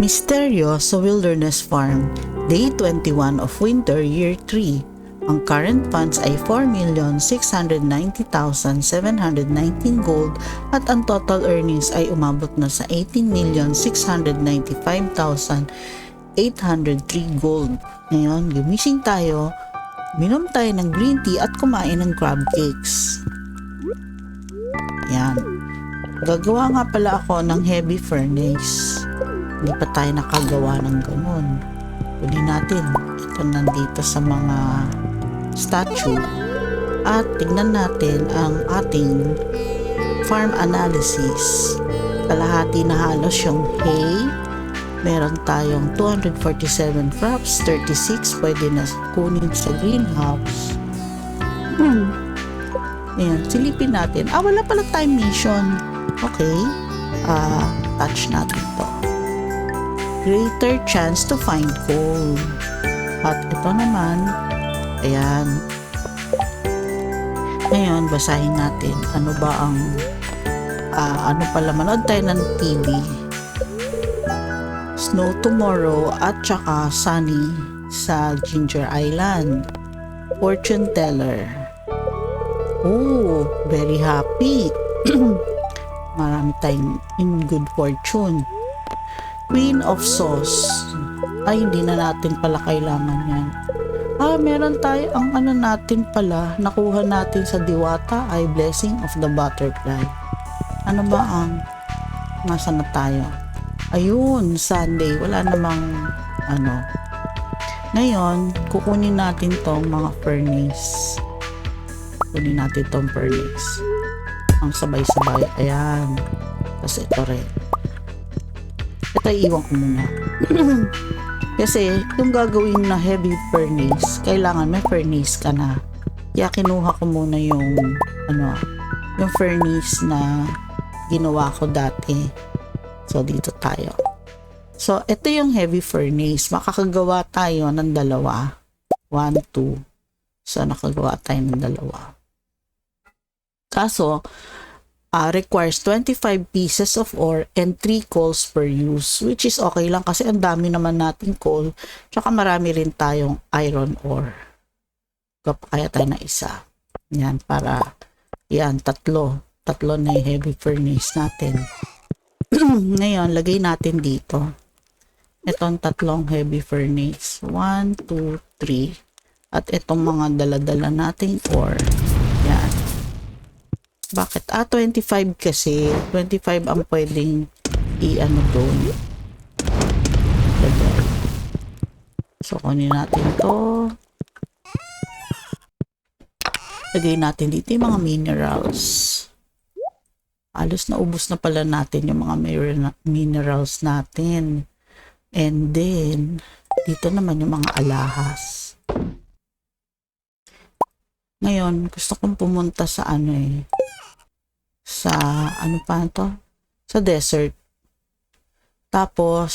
Misteryo sa Wilderness Farm, Day 21 of Winter, Year 3. Ang current funds ay 4,690,719 gold at ang total earnings ay umabot na sa 18,695,803 gold. Ngayon, gumising tayo, minom tayo ng green tea at kumain ng crab cakes. Yan. Gagawa nga pala ako ng heavy furnace. Hindi pa tayo nakagawa ng ganun. Kunin natin. Ito nandito sa mga statue. At tignan natin ang ating farm analysis. Kalahati na halos yung hay. Meron tayong 247 crops, 36 pwede na kunin sa greenhouse. Hmm. Ayan, silipin natin. Ah, wala pala time mission. Okay. Ah, touch natin to greater chance to find gold. At ito naman, ayan. Ngayon, basahin natin ano ba ang uh, ano pala manood tayo ng TV. Snow tomorrow at saka sunny sa Ginger Island. Fortune teller. Oh, very happy. Marami tayong in good fortune. Queen of Sauce. Ay, hindi na natin pala kailangan yan. Ah, meron tayo ang ano natin pala, nakuha natin sa Diwata ay Blessing of the Butterfly. Ano ba ang nasa na tayo? Ayun, Sunday. Wala namang ano. Ngayon, kukunin natin tong mga furnace. Kunin natin tong furnace. Ang sabay-sabay. Ayan. Tapos ito rin. Ito iwan ko muna. Kasi yung gagawin na heavy furnace, kailangan may furnace ka na. Kaya kinuha ko muna yung ano, yung furnace na ginawa ko dati. So dito tayo. So ito yung heavy furnace. Makakagawa tayo ng dalawa. 1, 2. So nakagawa tayo ng dalawa. Kaso, uh, requires 25 pieces of ore and 3 coals per use which is okay lang kasi ang dami naman nating coal tsaka marami rin tayong iron ore. Kaya tayo na isa? Yan para yan tatlo. Tatlo na yung heavy furnace natin. Ngayon lagay natin dito. Itong tatlong heavy furnace. 1, 2, 3 at itong mga daladala nating ore bakit? Ah, 25 kasi. 25 ang pwedeng i-ano doon. So, kunin natin to. Lagay natin dito yung mga minerals. Alos na ubos na pala natin yung mga minerals natin. And then, dito naman yung mga alahas. Ngayon, gusto kong pumunta sa ano eh sa ano pa to? Sa desert. Tapos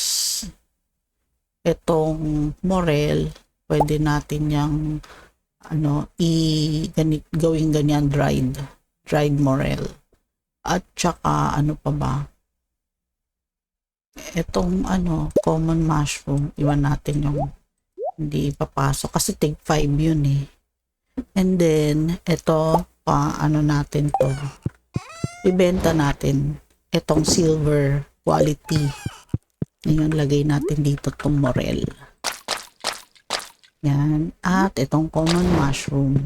itong morel, pwede natin yang ano i ganit gawing ganyan dried dried morel. At saka ano pa ba? Itong ano common mushroom, iwan natin yung hindi ipapasok kasi tig 5 yun eh. And then ito pa ano natin to ibenta natin itong silver quality. Ngayon, lagay natin dito itong morel. Yan. At itong common mushroom.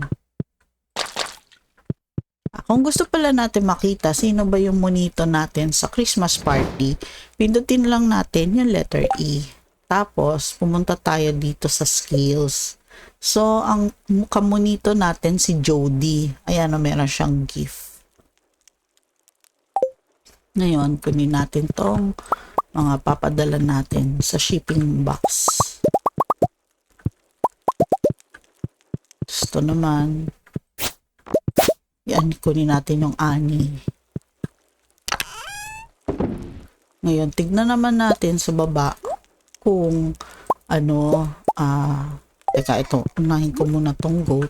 Kung gusto pala natin makita sino ba yung monito natin sa Christmas party, pindutin lang natin yung letter E. Tapos, pumunta tayo dito sa skills. So, ang kamonito natin si Jody. Ayan, meron siyang gift. Ngayon, kunin natin tong mga papadala natin sa shipping box. Gusto naman, yan, kunin natin yung ani. Ngayon, tignan naman natin sa baba kung ano, ah, uh, teka, ito, unahin ko muna tong goat.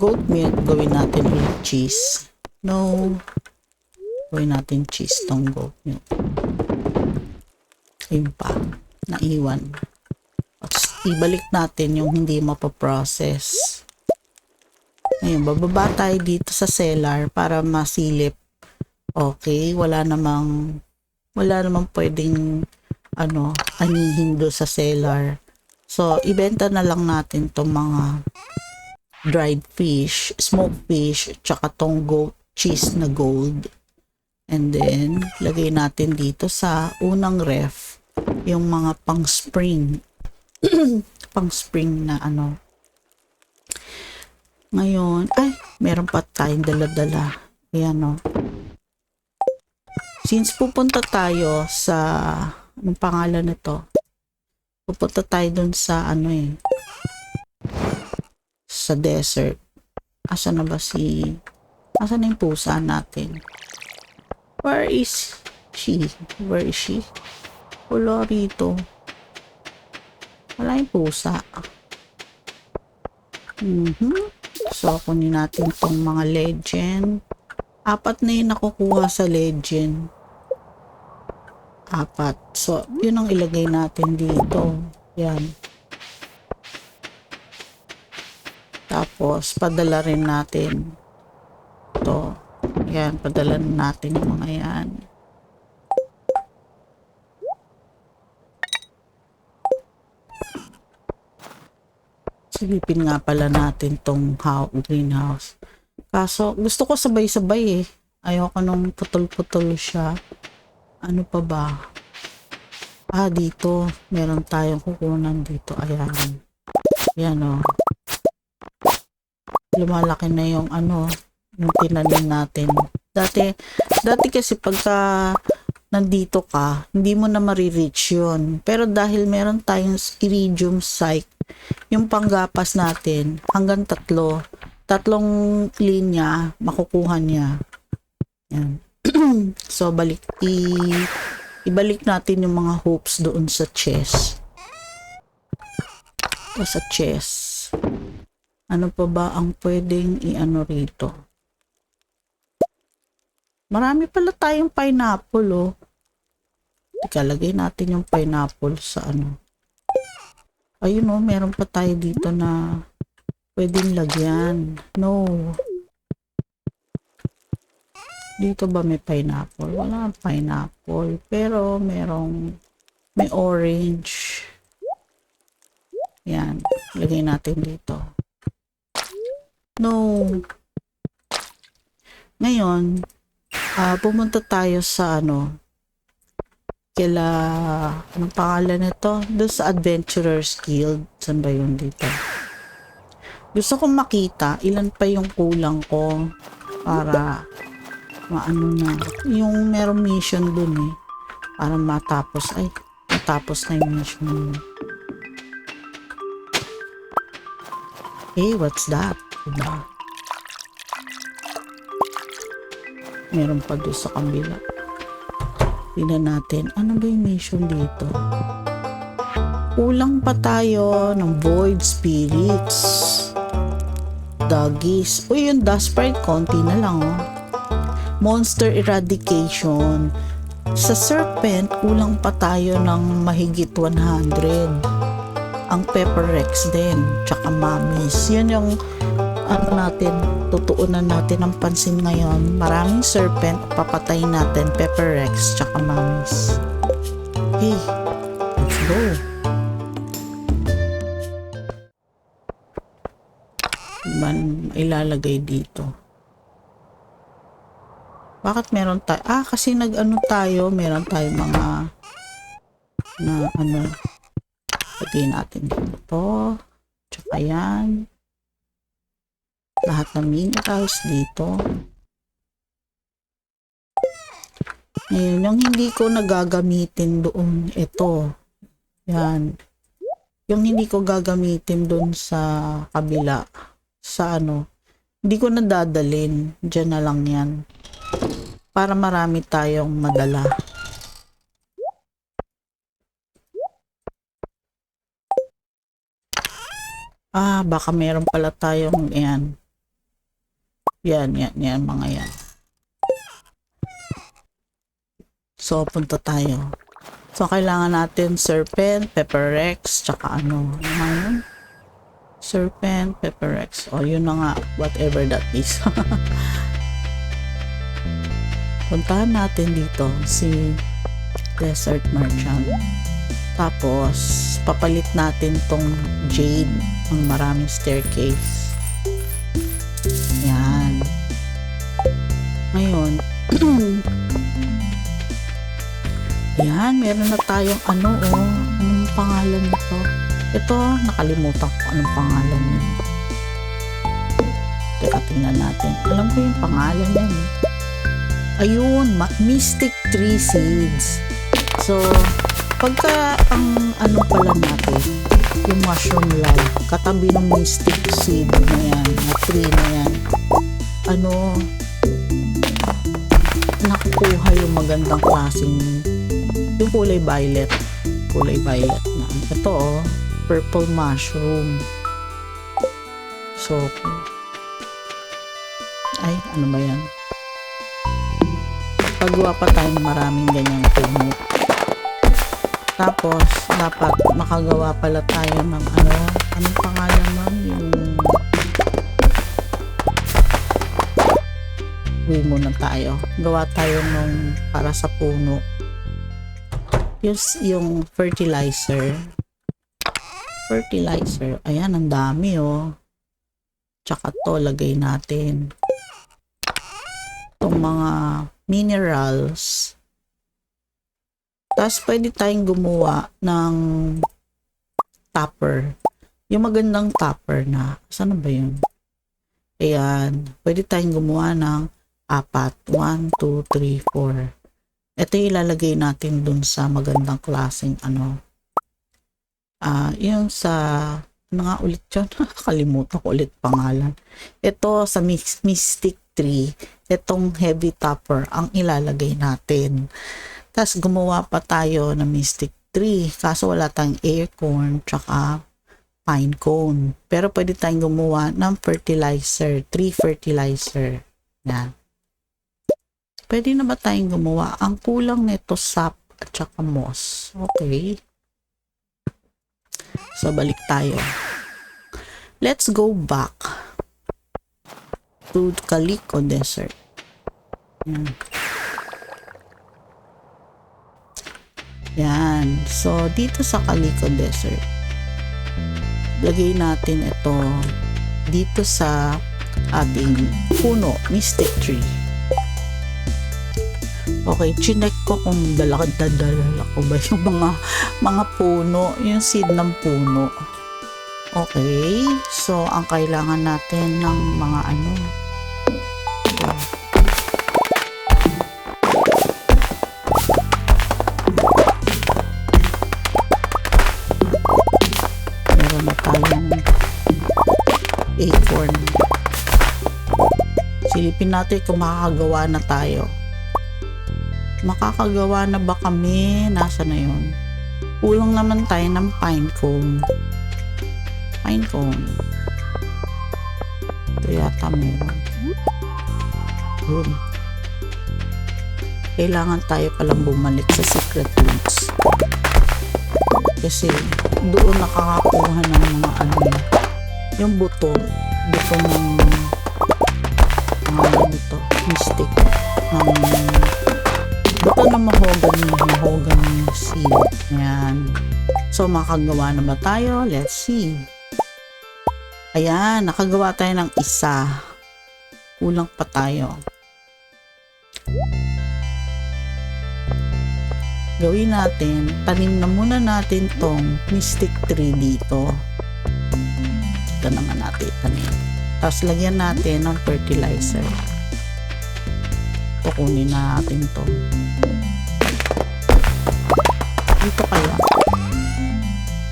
Goat milk, gawin natin ulit cheese. No, Gawin natin cheese tong goat milk. Ayun pa. naiwan. Tapos, ibalik natin yung hindi mapaprocess. Ngayon, bababa tayo dito sa cellar para masilip. Okay, wala namang wala namang pwedeng ano, anihin do sa cellar. So, ibenta na lang natin tong mga dried fish, smoked fish, tsaka tong goat cheese na gold. And then, lagay natin dito sa unang ref yung mga pang spring. pang spring na ano. Ngayon, ay, meron pa tayong dala-dala. Ayan o. Since pupunta tayo sa, anong pangalan nito? Pupunta tayo dun sa ano eh, sa desert. Asa na ba si, asa na yung pusa natin? Where is she? Where is she? Wala rito. Wala yung pusa. Mhm. So, kunin natin tong mga legend. Apat na yung nakukuha sa legend. Apat. So, yun ang ilagay natin dito. Yan. Tapos, padala rin natin to. Yan, padala natin yung mga yan. Silipin nga pala natin tong greenhouse. Kaso, gusto ko sabay-sabay eh. Ayoko nung putol-putol siya. Ano pa ba? Ah, dito. Meron tayong kukunan dito. Ayan. Yan o. Lumalaki na yung ano, yung tinanim natin. Dati, dati kasi pagka nandito ka, hindi mo na marireach yun. Pero dahil meron tayong iridium site, yung panggapas natin, hanggang tatlo, tatlong linya, makukuha niya. Yan. so, balik, i, ibalik natin yung mga hoops doon sa chest. O sa chest. Ano pa ba ang pwedeng i-ano rito? Marami pala tayong pineapple, oh. Teka, lagay natin yung pineapple sa ano. Ayun, oh, meron pa tayo dito na pwedeng lagyan. No. Dito ba may pineapple? Wala pineapple. Pero merong may orange. Yan. Lagay natin dito. No. Ngayon, ah pumunta tayo sa ano, kila, anong pangalan nito? Doon sa Adventurers Guild. Saan ba yun dito? Gusto kong makita ilan pa yung kulang ko para maano na. Yung merong mission dun eh. Para matapos. Ay, matapos na yung mission. Hey, what's that? Diba? Meron pa doon sa kabila. Tingnan natin, ano ba yung mission dito? Kulang pa tayo ng Void Spirits. Doggies. Uy, yung dust sprite, konti na lang, oh. Monster Eradication. Sa Serpent, kulang pa tayo ng mahigit 100 ang Pepper Rex din, tsaka Mamis. Yan yung ano natin, tutuunan natin ang pansin ngayon. Maraming serpent, papatayin natin Pepper Rex, tsaka Mamis. Hey, let's go. Man, ilalagay dito. Bakit meron tayo? Ah, kasi nag-ano tayo, meron tayo mga na ano, Lagay natin dito. Tsaka yan. Lahat ng minerals dito. Ngayon, yung hindi ko nagagamitin doon, ito. Yan. Yung hindi ko gagamitin doon sa kabila. Sa ano. Hindi ko nadadalin. Diyan na lang yan. Para marami tayong madala. Ah, baka meron pala tayong yan. Yan, yan, yan, mga yan. So, punta tayo. So, kailangan natin serpent, pepper rex, tsaka ano, ano yun? Serpent, pepper rex. O, yun na nga, whatever that is. Puntahan natin dito si Desert Merchant. Tapos, papalit natin tong jade ng maraming staircase. Ngayon, yan, meron na tayong ano, oh. Anong pangalan nito? Ito, nakalimutan ko anong pangalan niya. Teka, tingnan natin. Alam ko yung pangalan niya. eh. Ayun, Mystic Tree Seeds. So, pagka ang ano pala natin, yung mushroom log, katabi ng mystic seed na yan, na tree na yan, ano, nakukuha yung magandang klaseng, yung kulay violet, kulay violet na. Ito oh, purple mushroom. So, ay, ano ba yan? Pagawa pa tayo ng maraming ganyang puno. Tapos, dapat makagawa pala tayo ng ano, anong pangalan nun? Yung... muna tayo. Gawa tayo nung para sa puno. Yung, yung fertilizer. Fertilizer. Ayan, ang dami oh. Tsaka to, lagay natin. Itong mga minerals. Tapos pwede tayong gumawa ng topper. Yung magandang topper na, saan ba yun? Ayan, pwede tayong gumawa ng apat. 1, 2, 3, 4. Ito ilalagay natin dun sa magandang klaseng ano. Ah, yung sa ano nga ulit yun? Kalimutan ko ulit pangalan. Ito sa Mys- Mystic Tree, itong heavy topper ang ilalagay natin. Tapos gumawa pa tayo ng Mystic Tree. Kaso wala tayong acorn tsaka pine cone. Pero pwede tayong gumawa ng fertilizer, tree fertilizer. Yan. Pwede na ba tayong gumawa? Ang kulang nito sap at saka moss. Okay. So, balik tayo. Let's go back to Calico Desert. Yan. Yan. So, dito sa Calico Desert, lagay natin ito dito sa ating puno, Mystic Tree. Okay, chinek ko kung dalakad na ko ba yung mga mga puno, yung seed ng puno. Okay, so ang kailangan natin ng mga ano, meron na tayong acorn. Silipin natin kung makakagawa na tayo. Makakagawa na ba kami? Nasa na yun? Kulang naman tayo ng pine cone. Pine cone. Ito yata meron. Yun. Kailangan tayo palang bumalik sa secret rooms. Kasi doon nakakakuha ng mga ano yung buto. Buto ng mga ano ito, mystic. Ng buto ng mahogany, mahogany seed. Ayan. So, makagawa na ba tayo? Let's see. Ayan, nakagawa tayo ng isa. Kulang pa tayo. Gawin natin, tanim na muna natin tong mystic tree dito. Ito naman natin tanim. Tapos lagyan natin ng fertilizer. Kukunin natin to. Dito kaya.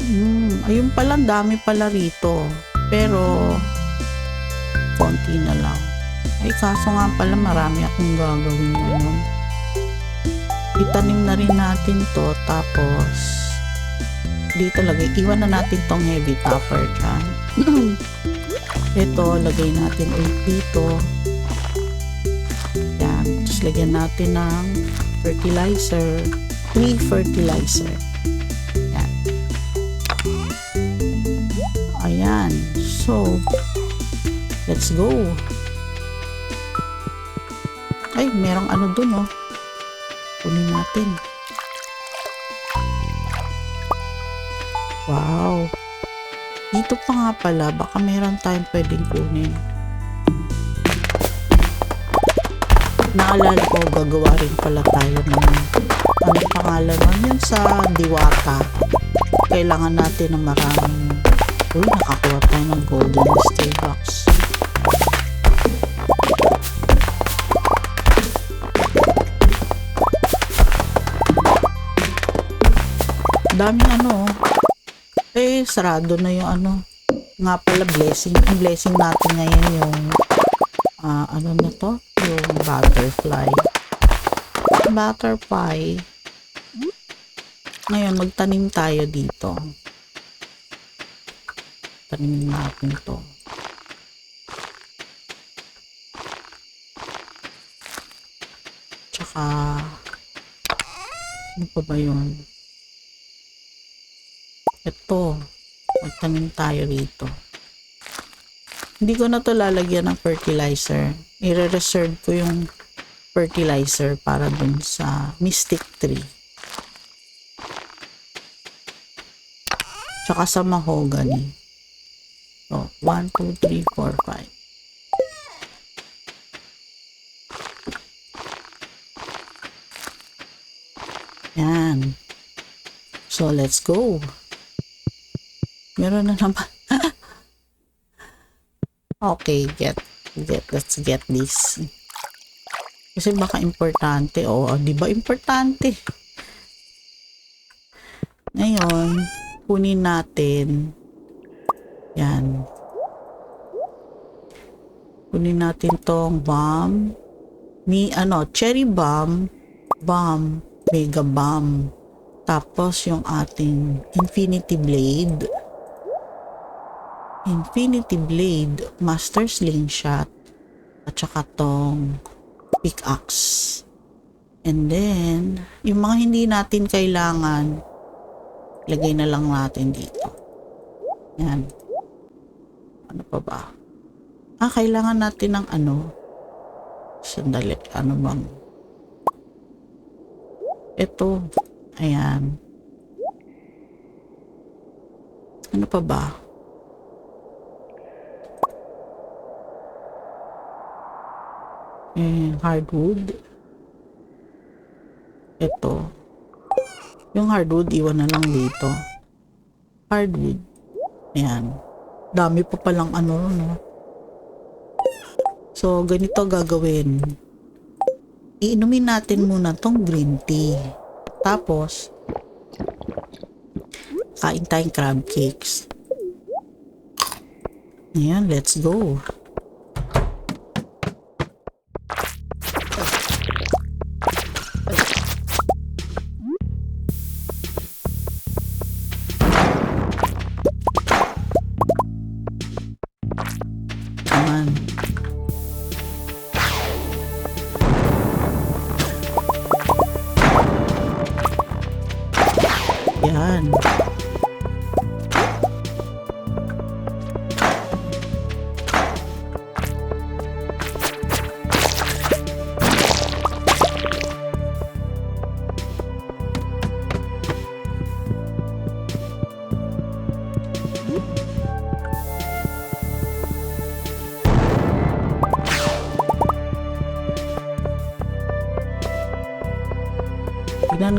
Hmm, ayun pala, dami pala rito. Pero, konti na lang. Ay, kaso nga pala, marami akong gagawin ngayon. Itanim na rin natin to, tapos, dito lagay, iwan na natin tong heavy topper dyan. Ito, lagay natin ulit dito. Yan. Tapos lagyan natin ng fertilizer. Tree fertilizer. Yan. Ayan. So, let's go. Ay, merong ano dun, oh. Kunin natin. Wow. Dito pa nga pala, baka meron tayong pwedeng kunin. Naalala ko, gagawa rin pala tayo ng ano pangalan nun yun sa diwata. Kailangan natin ng maraming Uy, nakakuha tayo ng golden mystery box. Daming ano, eh, sarado na yung ano. Nga pala, blessing. Ang blessing natin ngayon yung, ah, ano na to? Yung butterfly. Butterfly. Ngayon, magtanim tayo dito. Tanim natin to. Tsaka, ano pa ba yun? Ito, magtanim tayo rito. Hindi ko na to lalagyan ng fertilizer. I-reserve ko yung fertilizer para dun sa mystic tree. Tsaka sa mahogany. So, 1, 2, 3, 4, 5. Yan. So, let's go. Meron na naman. okay, get, get, let's get this. Kasi baka importante. Oo, di ba importante? Ngayon, kunin natin. Yan. Kunin natin tong bomb. Ni, ano, cherry bomb, bomb, mega bomb. Tapos yung ating infinity blade. Infinity Blade, Master Slingshot, at saka tong pickaxe. And then, yung mga hindi natin kailangan, lagay na lang natin dito. Yan. Ano pa ba? Ah, kailangan natin ng ano? Sandali, ano bang? Ito. Ayan. Ano pa ba? eh, hardwood. Ito. Yung hardwood, iwan na lang dito. Hardwood. Ayan. Dami pa palang ano, no? So, ganito gagawin. Iinumin natin muna tong green tea. Tapos, kain tayong crab cakes. Ayan, let's go.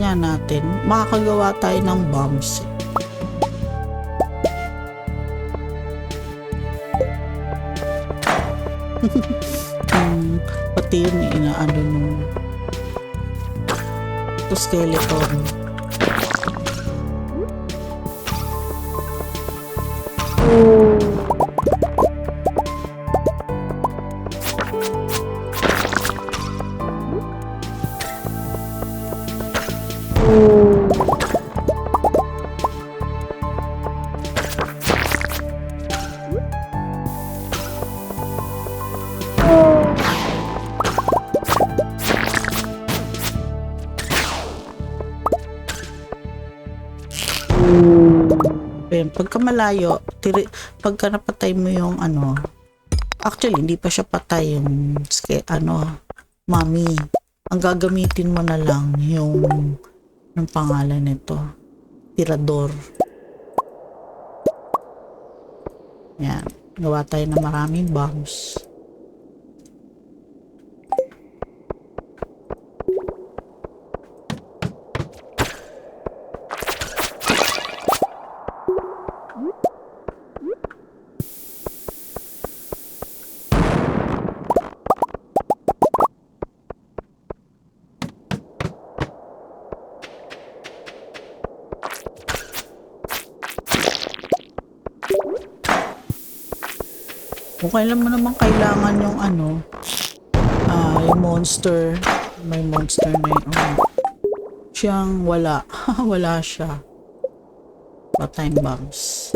Nga natin. Makakagawa tayo ng bombs. Hmm, pati yun inaano nung ito skeleton. Malayo, tiri, pagka napatay mo yung ano, actually, hindi pa siya patay yung, ano, mami. Ang gagamitin mo na lang yung, yung pangalan nito, tirador. Yan, gawa tayo ng maraming bombs. Kailan mo naman kailangan yung ano, ah, yung monster, may monster na yun. Oh. Siyang wala. wala siya. Pa time bombs.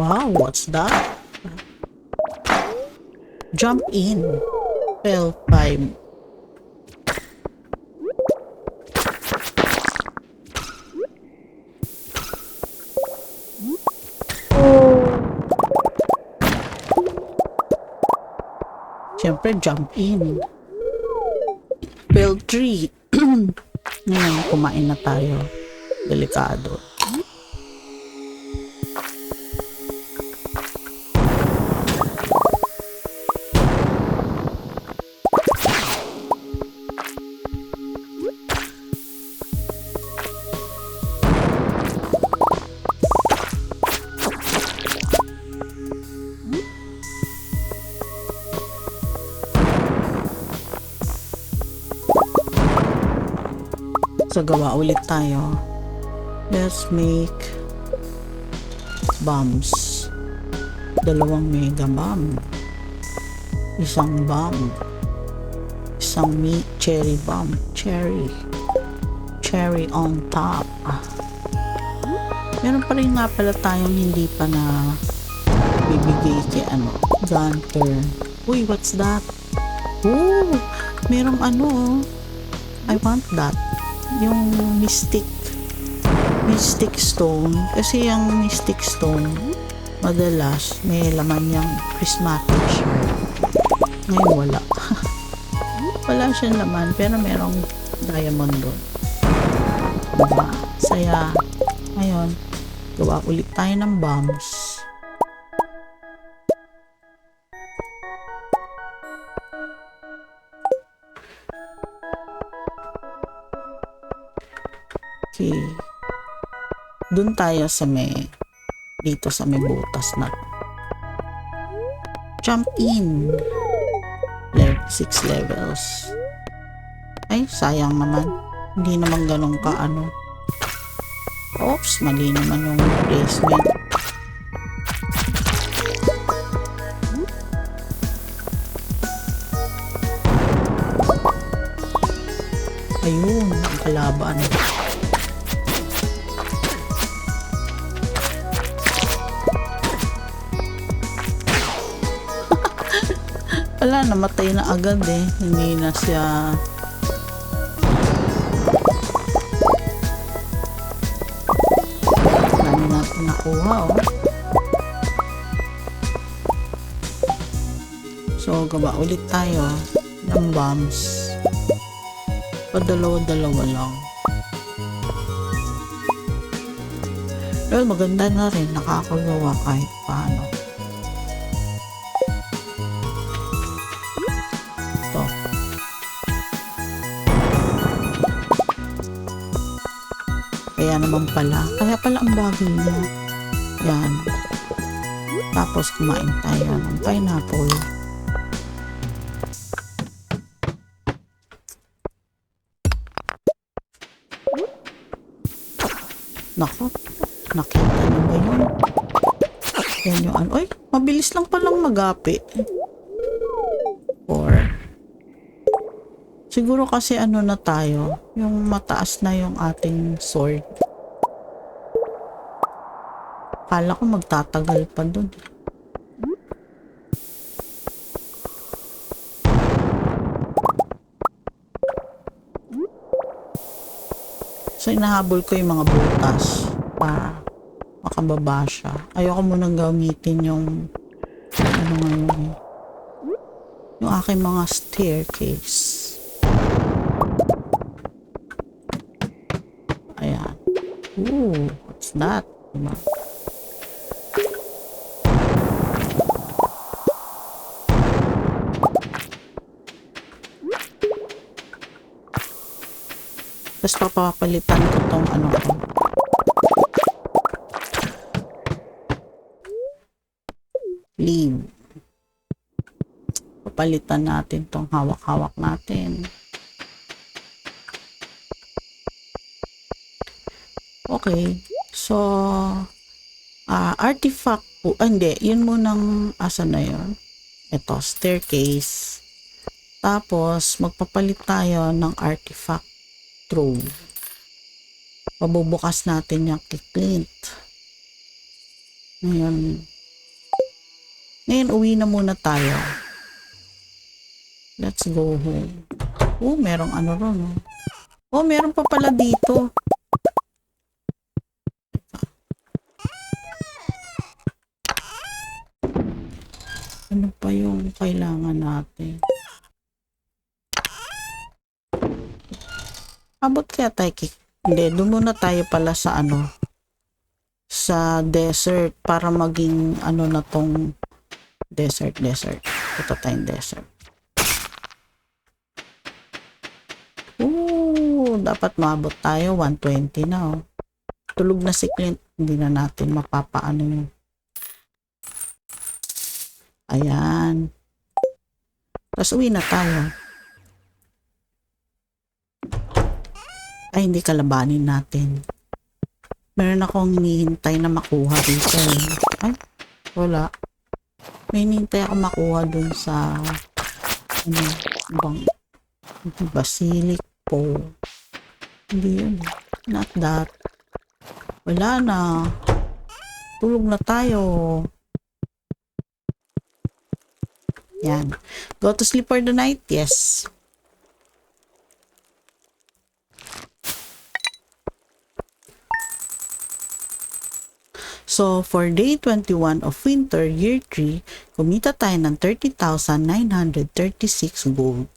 Wow, what's that? Jump in. Fell five. Siyempre, jump in. Fell three. Ngayon, kumain na tayo. Delikado. Gawa ulit tayo. Let's make bombs. Dalawang mega bomb. Isang bomb. Isang meat cherry bomb. Cherry. Cherry on top. Meron pa rin nga pala tayong hindi pa na bibigay kay ano, Gunter. Uy, what's that? Oh, merong ano, oh. I want that yung mystic mystic stone. Kasi yung mystic stone madalas may laman yung prismatic shard ngayon wala. Wala siyang laman pero merong diamond doon. Diba? Saya. Ngayon gawa ulit tayo ng bombs Doon tayo sa may dito sa may butas na jump in. Level 6 levels. Ay sayang naman. Hindi naman ganun ka ano. Oops mali naman yung placement. Ayun ang kalaban Wala, namatay na agad eh. Hindi na siya... Dami natin nakuha oh. So, gawa ulit tayo ng bombs. Padalawa-dalawa lang. Well, maganda na rin. Nakakagawa kahit paano. Kaya naman pala. Kaya pala ang bagay niya. Yan. Tapos kumain tayo ng pineapple. Nako, nakita niyo ba yun? Yan yung ano. Ay, mabilis lang palang magapi. Four. So, Siguro kasi ano na tayo, yung mataas na yung ating sword. Kala ko magtatagal pa dun. So, inahabol ko yung mga butas para makababa siya. Ayoko munang gamitin yung ano ngayon eh. Yung aking mga staircase. Ayan. Ooh, what's that? Tapos papapalitan ko tong ano ko. Leave. Papalitan natin tong hawak-hawak natin. Okay. So, ah artifact po. Ah, hindi. Yun munang asan na yun? Ito, staircase. Tapos, magpapalit tayo ng artifact trove. Pabubukas natin yung kay Clint. Ngayon, ngayon uwi na muna tayo. Let's go home. Oh, merong ano ron. Oh, oh meron pa pala dito. Ano pa yung kailangan natin? Abot kaya tayo kik? Hindi, doon tayo pala sa ano, sa desert para maging ano na tong desert, desert. Ito tayong desert. Ooh, dapat maabot tayo. 120 na oh. Tulog na si Clint. Hindi na natin mapapaano yun. Ayan. Tapos uwi na tayo. Ay, hindi kalabanin natin. Meron akong hinihintay na makuha dito. eh. Ay, wala. May hinihintay ako makuha dun sa ano, bang basilic po. Hindi yun. Not that. Wala na. Tulog na tayo. Yan. Go to sleep for the night? Yes. So, for day 21 of winter, year 3, kumita tayo ng 30,936 gold.